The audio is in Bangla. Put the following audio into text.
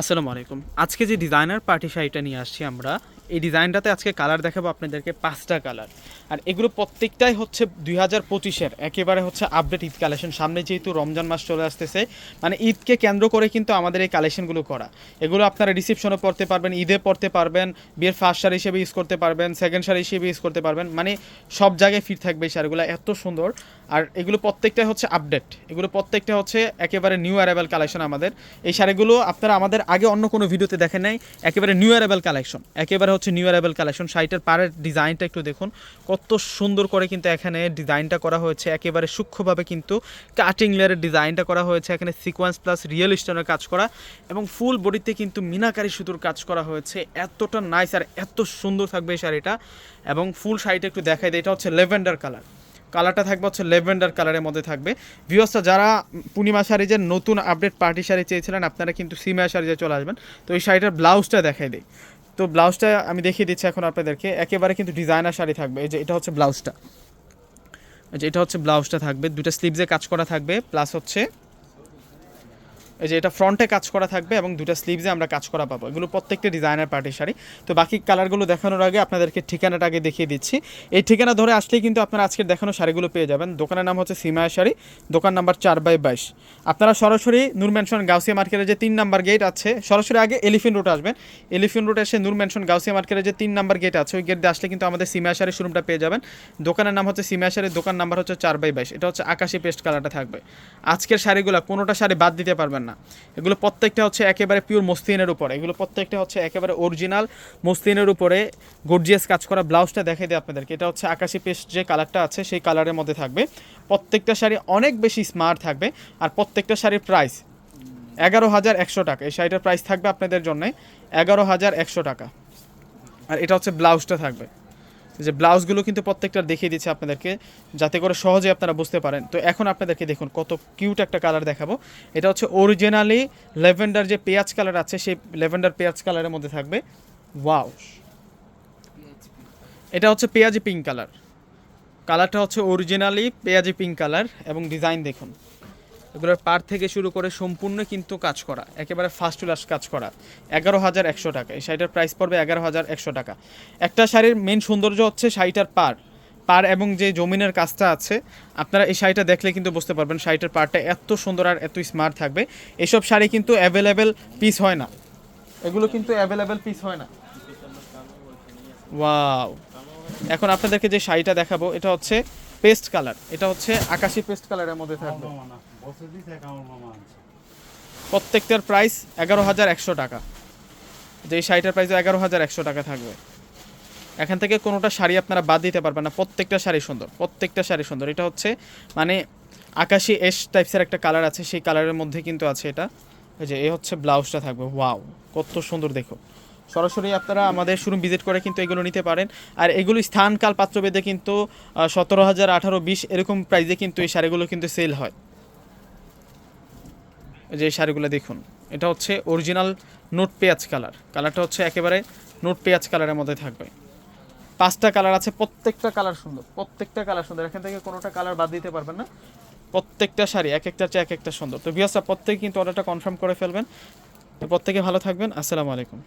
আসসালামু আলাইকুম। আজকে যে ডিজাইনার পার্টি শাড়িটা নিয়ে আসছি আমরা এই ডিজাইনটাতে আজকে কালার দেখাবো আপনাদেরকে পাঁচটা কালার। আর এগুলো প্রত্যেকটাই হচ্ছে দুই হাজার পঁচিশের, একেবারে হচ্ছে আপডেট ঈদ কালেকশন। সামনে যেহেতু রমজান মাস চলে আসতেছে মানে ঈদকে কেন্দ্র করে কিন্তু আমাদের এই কালেকশনগুলো করা। এগুলো আপনারা রিসেপশনে পড়তে পারবেন, ঈদে পড়তে পারবেন, বিয়ের ফার্স্ট শাড়ি হিসেবে ইউজ করতে পারবেন সেকেন্ড শাড়ি হিসেবে ইউজ করতে পারবেন মানে সব জায়গায় ফিট থাকবে এই শাড়িগুলো, এত সুন্দর। আর এগুলো প্রত্যেকটাই হচ্ছে আপডেট এগুলো প্রত্যেকটা হচ্ছে একেবারে নিউ অ্যারাইভাল কালেকশন আমাদের। এই শাড়িগুলো আপনারা আমাদের আগে অন্য কোনো ভিডিওতে দেখেন নাই, একেবারে নিউ অ্যারাইভাল কালেকশন একেবারে হচ্ছে নিউ অ্যারাইভাল কালেকশন শাড়িটার পাড়ের ডিজাইনটা একটু দেখুন। কত সুন্দর করে কিন্তু এখানে ডিজাইনটা করা হয়েছে। একেবারে সূক্ষ্মভাবে কিন্তু কাটিং লেয়ারের ডিজাইনটা করা হয়েছে। এখানে সিকোয়েন্স প্লাস রিয়েল স্টোনের কাজ করা এবং ফুল বডিতে কিন্তু মিনাকারি সুতোর কাজ করা হয়েছে। এতটা নাইস আর এত সুন্দর থাকবে এই শাড়িটা। এবং ফুল শাড়িটা একটু দেখাই দেয় এটা হচ্ছে লেভেন্ডার কালার কালারটা থাকবে হচ্ছে লেভেন্ডার কালারের মধ্যে থাকবে। ভিউসটা যারা পূর্ণিমা শাড়ি যে নতুন আপডেট পার্টি শাড়ি চেয়েছিলেন, আপনারা কিন্তু সিমা শাড়িতে চলে আসবেন। তো এই শাড়িটার ব্লাউজটা দেখাই দিই। তো ব্লাউজটা আমি দেখিয়ে দিচ্ছি এখন আপনাদেরকে। একেবারে কিন্তু ডিজাইনার শাড়ি থাকবে। এই যে এটা হচ্ছে ব্লাউজটা। যে এটা হচ্ছে ব্লাউজটা থাকবে। দুটা স্লিভসে কাজ করা থাকবে। প্লাস হচ্ছে এই যে এটা ফ্রন্টে কাজ করা থাকবে এবং দুটা স্লিভসে আমরা কাজ করা পাবো। এগুলো প্রত্যেকটা ডিজাইনার পার্টি শাড়ি। তো বাকি কালারগুলো দেখানোর আগে আপনাদেরকে ঠিকানাটা আগে দেখিয়ে দিচ্ছি। এই ঠিকানা ধরে আসলেই কিন্তু আপনারা আজকের দেখানো শাড়িগুলো পেয়ে যাবেন। দোকানের নাম হচ্ছে সিমায়া শাড়ি, দোকান নাম্বার চার বাই বাইশ। আপনারা সরাসরি নূর ম্যানশন গাউসিয়া মার্কেটের যে তিন নাম্বার গেট আছে, সরাসরি আগে এলিফেন্ট রোড আসবেন। এলিফেন্ট রোড এসে নূর ম্যানশন গাউসিয়া মার্কেটের যে তিন নাম্বার গেট আছে, ওই গেট দিয়ে আসলে কিন্তু আমাদের সিমায়া শাড়ির শোরুমটা পেয়ে যাবেন। দোকানের নাম হচ্ছে সিমায়া শাড়ির দোকান নাম্বার হচ্ছে চার বাই বাইশ। এটা হচ্ছে আকাশি পেস্ট কালারটা থাকবে। আজকের শাড়িগুলো কোনোটা শাড়ি বাদ দিতে পারবেন না। এগুলো প্রত্যেকটা হচ্ছে একেবারে পিওর মসলিনের উপরে। এগুলো প্রত্যেকটা হচ্ছে একেবারে অরিজিনাল মসলিনের উপরে গর্জিয়াস কাজ করা ব্লাউজটা দেখাই দিই আপনাদেরকে। এটা হচ্ছে আকাশি পেস্ট যে কালারটা আছে, সেই কালারের মধ্যে থাকবে। প্রত্যেকটা শাড়ি অনেক বেশি স্মার্ট থাকবে। আর প্রত্যেকটা শাড়ির প্রাইস এগারো হাজার একশো টাকা। এই শাড়িটার প্রাইস থাকবে আপনাদের জন্য এগারো হাজার একশো টাকা। আর এটা হচ্ছে ব্লাউজটা থাকবে। যে ব্লাউজগুলো কিন্তু প্রত্যেকটা দেখিয়ে দিচ্ছে আপনাদেরকে, যাতে করে সহজে আপনারা বুঝতে পারেন। তো এখন আপনাদেরকে দেখুন কত কিউট একটা কালার দেখাবো। এটা হচ্ছে অরিজিনালি লেভেন্ডার যে পেঁয়াজ কালার আছে, সেই লেভেন্ডার পেঁয়াজ কালারের মধ্যে থাকবে। ওয়াও এটা হচ্ছে পেঁয়াজি পিঙ্ক কালার কালারটা হচ্ছে অরিজিনালি পেঁয়াজি পিঙ্ক কালার এবং ডিজাইন দেখুন। এগুলোর পার থেকে শুরু করে সম্পূর্ণ কিন্তু কাজ করা, একেবারে ফার্স্ট টু লাস্ট কাজ করা। এগারো হাজার একশো টাকা। এই শাড়িটার প্রাইস পড়বে এগারো হাজার একশো টাকা। একটা শাড়ির মেন সৌন্দর্য হচ্ছে শাড়িটার পার পার এবং যে জমিনের কাজটা আছে, আপনারা এই শাড়িটা দেখলে কিন্তু বুঝতে পারবেন শাড়িটার পারটা এত সুন্দর আর এত স্মার্ট থাকবে। এসব শাড়ি কিন্তু অ্যাভেলেবেল পিস হয় না। এগুলো কিন্তু অ্যাভেলেবেল পিস হয় না। ওয়াও এখন আপনাদেরকে যে শাড়িটা দেখাবো, এটা হচ্ছে পেস্ট কালার এটা হচ্ছে আকাশি পেস্ট কালারের মধ্যে থাকবে। প্রত্যেকটার প্রাইস এগারো হাজার একশো টাকা। যে শাড়িটার প্রাইস এগারো হাজার একশো টাকা থাকবে। এখান থেকে কোনোটা শাড়ি আপনারা বাদ দিতে পারবেন না। প্রত্যেকটা শাড়ি সুন্দর, প্রত্যেকটা শাড়ি সুন্দর। এটা হচ্ছে মানে আকাশি এস টাইপসের একটা কালার আছে, সেই কালারের মধ্যে কিন্তু আছে এটা। এই যে এ হচ্ছে ব্লাউজটা থাকবে। ওয়াও কত সুন্দর দেখো। সরাসরি আপনারা আমাদের শোরুম ভিজিট করে কিন্তু এগুলো নিতে পারেন। আর এগুলো স্থান কাল পাত্রভেদে কিন্তু সতেরো হাজার আঠারো বিশ এরকম প্রাইসে কিন্তু এই শাড়িগুলো কিন্তু সেল হয়। যে শাড়িগুলো দেখুন, এটা হচ্ছে অরিজিনাল নোট পেঁয়াজ কালার কালারটা হচ্ছে একেবারে নোট পেঁয়াজ কালারের মধ্যে থাকবে। পাঁচটা কালার আছে, প্রত্যেকটা কালার সুন্দর, প্রত্যেকটা কালার সুন্দর। এখান থেকে কোনোটা কালার বাদ দিতে পারবেন না। প্রত্যেকটা শাড়ি এক একটা চেয়ে এক একটা সুন্দর। তো বিয়াসা প্রত্যেকে কিন্তু অর্ডারটা কনফার্ম করে ফেলবেন। তো প্রত্যেকে ভালো থাকবেন। আসসালামু আলাইকুম।